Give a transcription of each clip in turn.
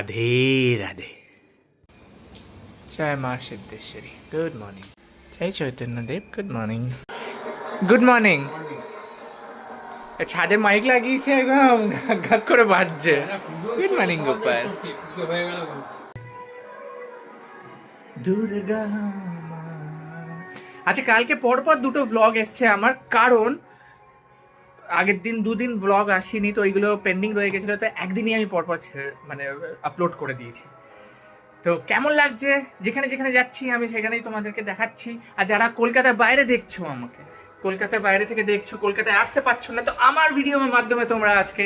রাধে রাধে। জয় মা Siddheshwari. Good morning জয় Chaitanyadev good morning good morning ছাদে মাইক লাগিয়েছে একদম গাক করে বাজছে। Good morning Gopal. দুর্গা আচ্ছা কালকে পরপর দুটো ভ্লগ এসছে আমার। কারণ আগের দিন দুদিন ভ্লগ আসেনি, তো ওইগুলো পেন্ডিং রয়ে গেছিল, তো একদিনই আমি পরপর মানে আপলোড করে দিয়েছি। তো কেমন লাগছে? যেখানে যেখানে যাচ্ছি, আমি সেখানেই তোমাদেরকে দেখাচ্ছি। আর যারা কলকাতার বাইরে দেখছ আমাকে, কলকাতার বাইরে থেকে দেখছ, কলকাতায় আসতে পারছ না, তো আমার ভিডিওর মাধ্যমে তোমরা আজকে,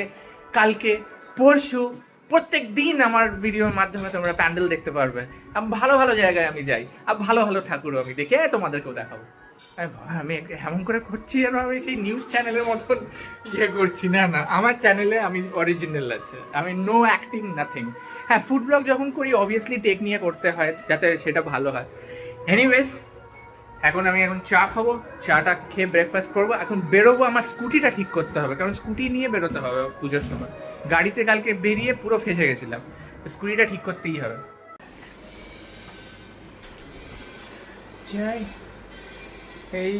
কালকে, পরশু, প্রত্যেক দিন আমার ভিডিওর মাধ্যমে তোমরা প্যান্ডেল দেখতে পারবে। ভালো ভালো জায়গায় আমি যাই, আর ভালো ভালো ঠাকুরও আমি দেখে তোমাদেরকেও দেখাবো। আমি এমন করে করছি যেন আমি সেই নিউজ চ্যানেলের মতন ইয়ে করছি। না না, আমার চ্যানেলে আমি অরিজিনাল আছে। আমি নো অ্যাক্টিং নাথিং হ্যাঁ ফুড ব্লগ যখন করি অবভিয়াসলি টেক নিয়ে করতে হয়, যাতে সেটা ভালো হয়। এনিওয়েজ এখন আমি এখন চা খাব, চাটা খেয়ে ব্রেকফাস্ট করব। এখন বেরোবো, আমার স্কুটিটা ঠিক করতে হবে, কারণ স্কুটি নিয়ে বেরোতে হবে পুজোর সময়। গাড়িতে কালকে বেরিয়ে পুরো ফেসে গেছিলাম। স্কুটিটা ঠিক করতেই হবে। যাই। এই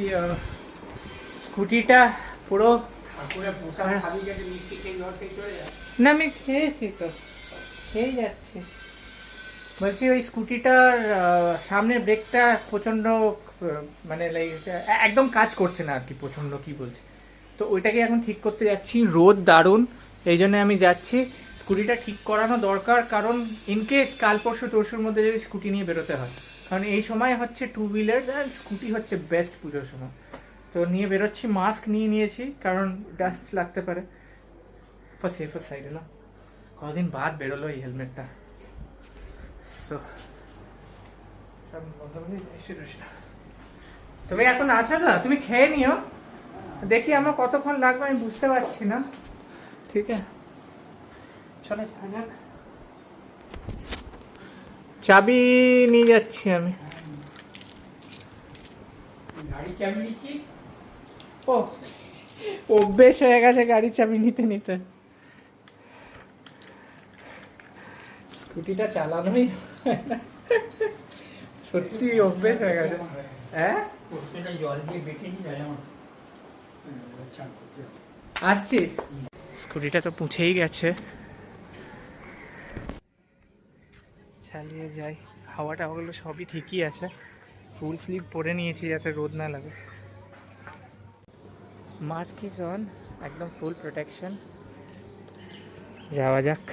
স্কুটিটা পুরো না আমি খেয়েছি তো। খেয়ে যাচ্ছি। বলছি ওই স্কুটিটার সামনের ব্রেকটা প্রচণ্ড আহ, মানে লাইক একদম কাজ করছে না আর কি প্রচণ্ড কি বলছে। তো ওইটাকে এখন ঠিক করতে যাচ্ছি রোদ দারুণ এই জন্য আমি যাচ্ছি। স্কুটিটা ঠিক করানো দরকার কারণ ইনকেস কাল পরশু তরশুর মধ্যে যদি স্কুটি নিয়ে বেরোতে হয়। কারণ এই সময় হচ্ছে টু হুইলার আর স্কুটি হচ্ছে বেস্ট পুজোর সময়। তো নিয়ে বেরোচ্ছি মাস্ক নিয়ে নিয়েছি কারণ ডাস্ট লাগতে পারে। ফর সেফার সাইডে না? কদিন বাদ বেরোলো এই হেলমেটটা So, তুমি এখন আছো না তুমি খেয়ে নিও। দেখি আমার কতক্ষণ লাগবে আমি বুঝতে পারছি না। ঠিক আছে। চলো যাক। চাবি নিয়ে যাচ্ছি আমি। গাড়ি ও অভ্যেস হয়ে গেছে গাড়ি চাবি নিতে নিতে। স্কুটিটা চালানোই সত্যি অভ্যেস হয়ে গেছে। হ্যাঁ? জল দিয়ে আসছি। স্কুটিটা তো পুঁছেই গেছে। চালিয়ে যাই। হাওয়াটা ওগুলো সবই ঠিকই আছে। ফুল স্লিপ পরে নিয়েছি যাতে রোদ না লাগে। মাস্ক ইজ অন একদম ফুল প্রোটেকশন যাওয়া যাক।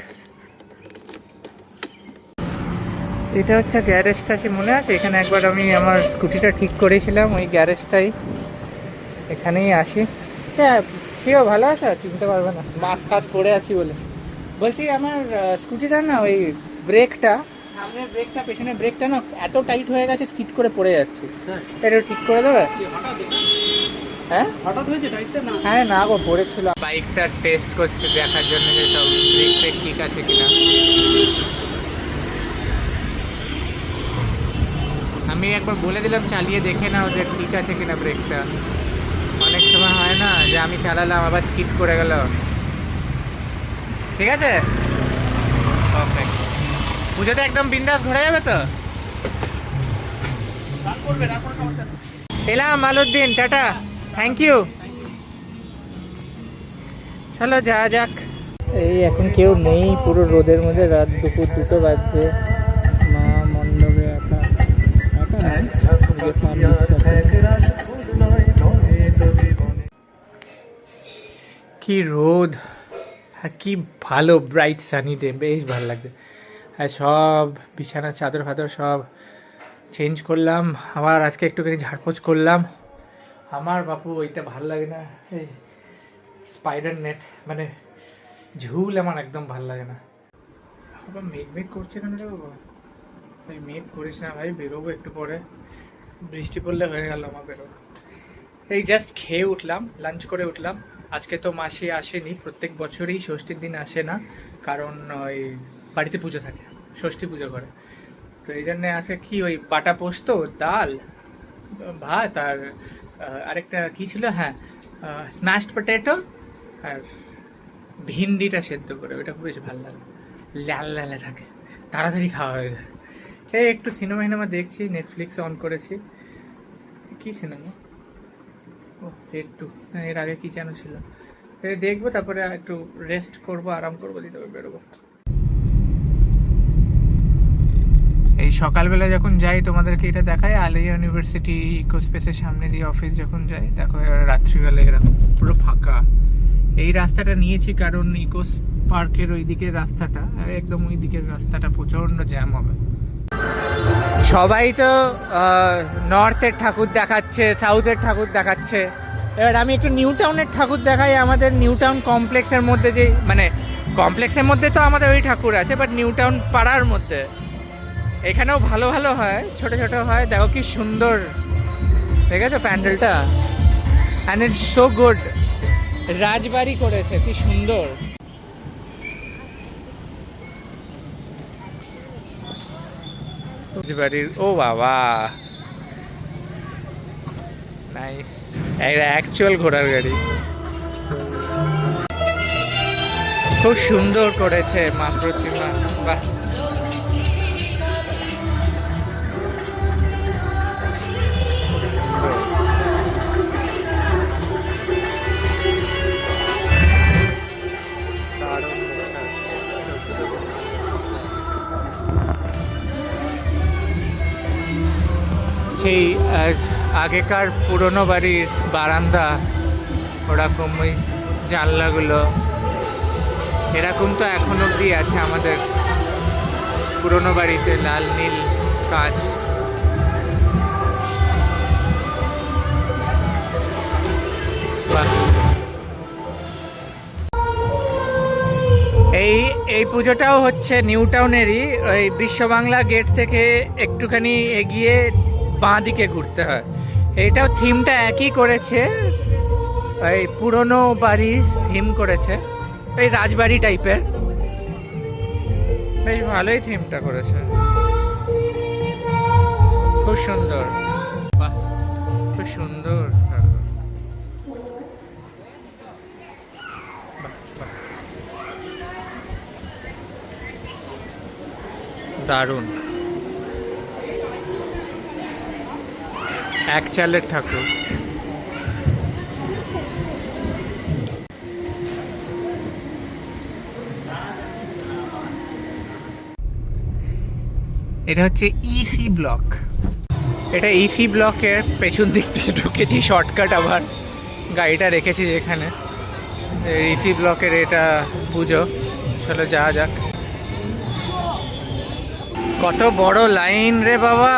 এটা হচ্ছে গ্যারেজটা আছে মনে আছে? এখানে একবার আমি আমার স্কুটিটা ঠিক করেছিলাম, ওই গ্যারেজটাই এখানেই আসি। হ্যাঁ কেউ ভালো আছে? চিনতে পারবে না। মাস্ক ফাস্ক পরে আছি বলে। বলছি, আমার স্কুটিটা না ওই ব্রেকটা সামনের ব্রেকটা পেছনের ব্রেকটা না এত টাইট হয়ে গেছে স্কিড করে পড়ে যাচ্ছে। এটা ঠিক করে দেবে? হ্যাঁ? হঠাৎ হয়েছে টাইটটা না? হ্যাঁ না গো পড়েছিল। বাইকটা টেস্ট করছে দেখার জন্য যে সব ব্রেক ফ্রেক ঠিক আছে কিনা। আমি একবার বলে দিলাম চালিয়ে দেখে নাও যে ঠিক আছে কিনা ব্রেকটা অনেক সময় হয় না যে আমি চালালাম আবার স্কিপ করে গেল। ঠিক আছে? পারফেক্ট পুজোতে একদম বিন্দাস ঘোরা যাবে তো? এলাম আলুদ্দিন টাটা। থ্যাংক ইউ চলো যা যাক। এই এখন কেউ নেই পুরো রোদের মধ্যে রাত দুপুর দুটো বাজছে। মা মণ্ডপে একা। নয়। কি রোদ। আর কি ভালো ব্রাইট সানি ডে বেশ ভালো লাগছে। সব বিছানার চাদর ফাদর সব চেঞ্জ করলাম। আবার আজকে একটুখানি ঝাড়পোছ করলাম। আমার বাপু ওইটা ভালো লাগে না। এই স্পাইডার নেট মানে ঝুল আমার একদম ভালো লাগে না। আবার মেঘ মেঘ করছে কেন রে বাবা? ভাই, মেঘ করিস না ভাই, বেরোবো একটু পরে। বৃষ্টি পড়লে হয়ে গেল আমার বেরোবো এই জাস্ট খেয়ে উঠলাম লাঞ্চ করে উঠলাম। আজকে তো মাসে আসেনি, প্রত্যেক বছরই ষষ্ঠীর দিন আসে না। কারণ ওই বাড়িতে পুজো থাকে। ষষ্ঠী পুজো করে। তো এই জন্যে আছে কি ওই বাটা পোস্ত, ডাল, ভাত আর আরেকটা কি ছিল? হ্যাঁ স্ম্যাশড পটেটো আর ভিন্ডিটা সেদ্ধ করে। ওটা খুব বেশ ভালো লাগে। লাল লালে থাকে। তাড়াতাড়ি খাওয়া হয়ে যায়। এই একটু সিনেমা সিনেমা দেখছি নেটফ্লিক্স অন করেছি। কি সিনেমা? ও একটু হ্যাঁ এর আগে কি যেন ছিল। দেখব, তারপরে একটু রেস্ট করব, আরাম করব দিয়ে তবে বেরোবো। সকালবেলা যখন যাই, তোমাদেরকে এটা দেখায় আলিয়া ইউনিভার্সিটি ইকো স্পেসের সামনে দিয়ে অফিস যখন যাই, দেখো রাত্রিবেলা এরকম পুরো ফাঁকা। এই রাস্তাটা নিয়েছি কারণ ইকো পার্কের ওই দিকের রাস্তাটা, একদম ওই দিকের রাস্তাটা প্রচণ্ড জ্যাম হবে। সবাই তো নর্থের ঠাকুর দেখাচ্ছে সাউথের ঠাকুর দেখাচ্ছে। এবার আমি একটু নিউ টাউনের ঠাকুর দেখাই, আমাদের নিউ টাউন কমপ্লেক্সের মধ্যে যে মানে কমপ্লেক্সের মধ্যে তো আমাদের ওই ঠাকুর আছে বাট নিউ টাউন পাড়ার মধ্যে। এখানেও ভালো ভালো হয়, ছোট ছোট হয়। দেখো কি সুন্দর। ঠিক আছে প্যান্ডেলটা? অ্যান্ড ইটস সো গুড রাজবাড়ি করেছে, কি সুন্দর। রাজবাড়ির, ও বাবা। নাইস অ্যাকচুয়াল ঘোড়ার গাড়ি। খুব সুন্দর করেছে মা প্রতিমা বাহ। আগেকার পুরনো বাড়ির বারান্দা ওরকম ওই জানলাগুলো, এরকম তো এখন অবধি আছে আমাদের পুরনো বাড়িতে লাল, নীল বাহ। এই এই পুজোটাও হচ্ছে নিউ টাউনেরই, ওই বিশ্ব বাংলা গেট থেকে একটুখানি এগিয়ে বাঁ দিকে ঘুরতে হয়। এইটাও থিমটা একই করেছে। এই পুরনো বাড়ির থিম করেছে। এই রাজবাড়ি টাইপের। বেশ ভালোই থিমটা করেছে। খুব সুন্দর। খুব সুন্দর। দারুণ। এক চালের ঠাকুর। এটা হচ্ছে ইসি ব্লক এটা ইসি ব্লকের পেছন দিক থেকে ঢুকেছি শর্টকাট আবার গাড়িটা রেখেছি যেখানে। ইসি ব্লকের এটা পুজো, চলো যাওয়া যাক। কত বড় লাইন রে বাবা!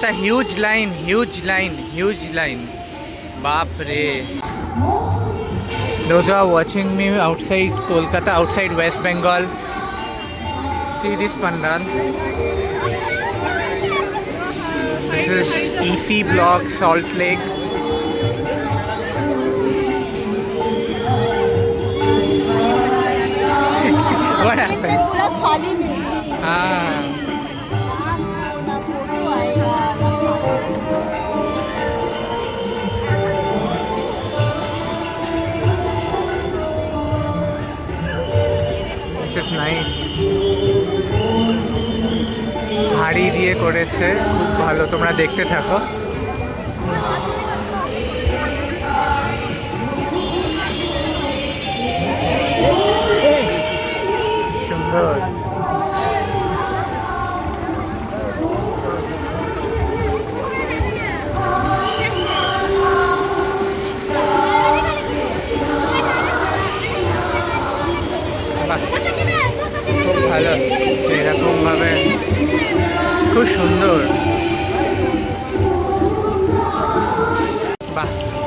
It's a huge line huge line huge line বাপ রে Those who are watching me outside Kolkata, outside West Bengal, see this pandal. This is EC Block, Salt Lake. what happened? पूरा Is হাড়ি দিয়ে করেছে খুব ভালো তোমরা দেখতে থাকো।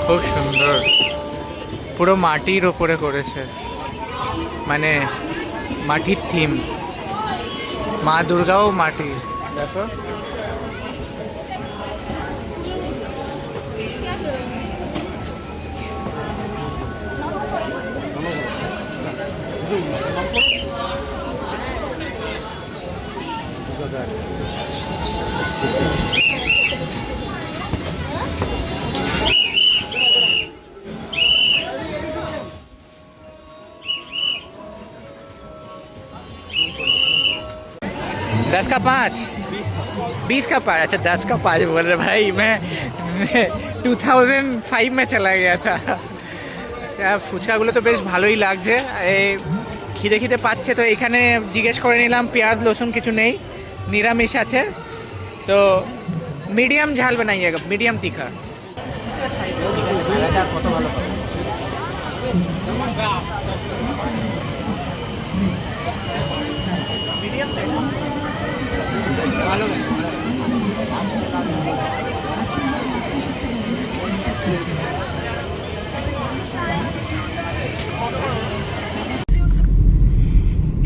খুব সুন্দর। পুরো মাটির ওপরে করেছে। মানে মাটির থিম মা দুর্গাও মাটি। দেখো। दस का पाँच बीस का पाँच अच्छा दस का पाँच बोल रहे भाई मैं টু থাউজেন্ড ফাইভ মে চলা গিয়া থা আর ফুচকাগুলো তো বেশ ভালোই লাগছে এই খিদে খিদে পাচ্ছে তো এখানে জিজ্ঞেস করে নিলাম পেঁয়াজ রসুন কিছু নেই নিরামিষ আছে তো মিডিয়াম ঝাল বানাইয়েগা মিডিয়াম তিখা কত ভালো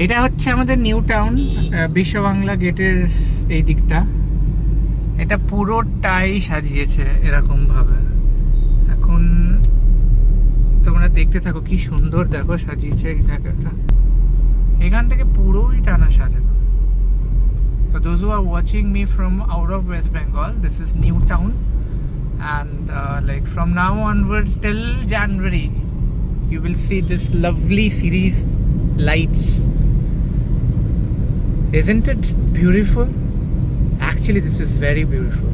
এটা হচ্ছে আমাদের নিউ টাউন বিশ্ববাংলা গেটের এই দিকটা। এটা পুরোটাই সাজিয়েছে এরকম ভাবে এখন তোমরা দেখতে থাকো কি সুন্দর দেখো সাজিয়েছে এই জায়গাটা। এখান থেকে পুরোই টানা সাজানো। তো those are watching me from out of West Bengal this is New Town and like from now onward till January you will see this lovely series lights Isn't it beautiful? Actually, this is very beautiful.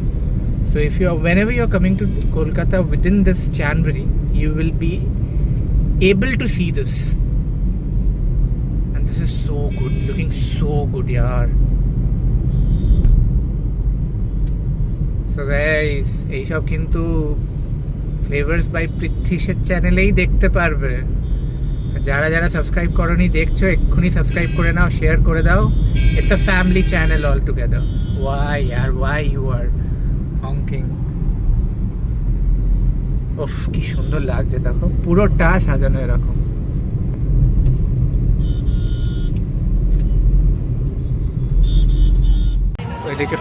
So if you are whenever you are coming to Kolkata within this January, you will be able to see this. And this is so good, looking so good, yaar. So guys এইসব কিন্তু flavours by পৃথ্বীশের চ্যানেলেই দেখতে পারবে আর যারা যারা subscribe করনি, দেখছ, এক্ষুনি subscribe করে নাও শেয়ার করে দাও। It's a family channel all together why are why you are honking ওফ কি সুন্দর লাগছে, দেখো। পুরোটা সাজানো এরকম। ওইদিকে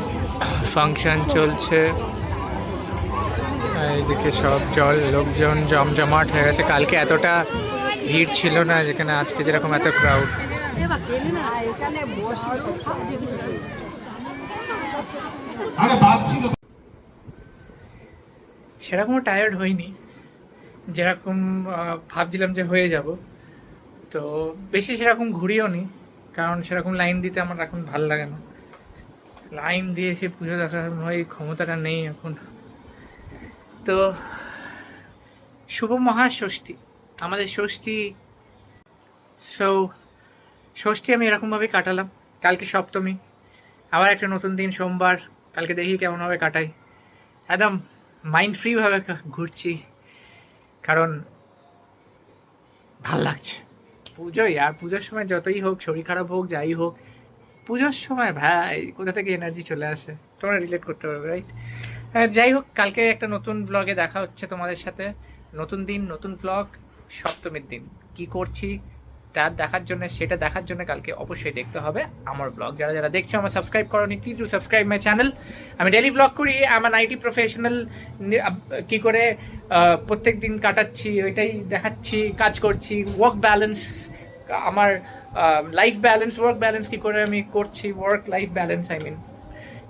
ফাংশন চলছে। আর এইদিকে সব জল, লোকজন জমজমাট হয়ে গেছে। কালকে এতটা ভিড় ছিল না যেখানে আজকে যেরকম এত ক্রাউড সেরকমও টায়ার্ড হয়নি যেরকম ভাবছিলাম যে হয়ে যাব। তো বেশি সেরকম ঘুরিও নি কারণ সেরকম লাইন দিতে আমার এখন ভালো লাগে না। লাইন দিয়ে সে পুজো দেখার ওই ক্ষমতাটা নেই এখন। তো শুভ মহাষষ্ঠী। আমাদের ষষ্ঠী সো ষষ্ঠী আমি এরকমভাবে কাটালাম। কালকে সপ্তমী, আবার একটা নতুন দিন, সোমবার, কালকে দেখি কেমনভাবে কাটাই। একদম মাইন্ড ফ্রিভাবে ঘুরছি, কারণ ভালো লাগছে। পুজোই আর পুজোর সময় যতই হোক, শরীর খারাপ হোক, যাই হোক, পুজোর সময় ভাই, কোথা থেকে এনার্জি চলে আসে? তোমরা রিলেট করতে পারবে রাইট যাই হোক, কালকে একটা নতুন ব্লগে দেখা হচ্ছে তোমাদের সাথে। নতুন দিন, নতুন ব্লগ সপ্তমীর দিন। কি করছি? তা দেখার জন্য, সেটা দেখার জন্য কালকে অবশ্যই দেখতে হবে আমার ব্লগ যারা যারা দেখছ আমার সাবস্ক্রাইব করোনি প্লিজ সাবস্ক্রাইব মাই চ্যানেল আমি ডেলি ব্লগ করি, আমার আইটি প্রফেশনাল কি করে প্রত্যেক দিন কাটাচ্ছি, ওইটাই দেখাচ্ছি, কাজ করছি ওয়ার্ক ব্যালেন্স আমার লাইফ ব্যালেন্স ওয়ার্ক ব্যালেন্স কি করে আমি করছি work life balance I mean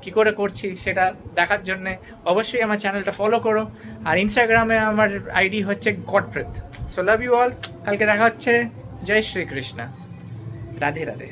কি করে করছি সেটা দেখার জন্য অবশ্যই আমার চ্যানেলটা ফলো করো। আর ইনস্টাগ্রামে আমার আইডি হচ্ছে গডপ্রেত সো লাভ ইউ অল কালকে দেখা হচ্ছে। জয় শ্রীকৃষ্ণ। রাধে রাধে।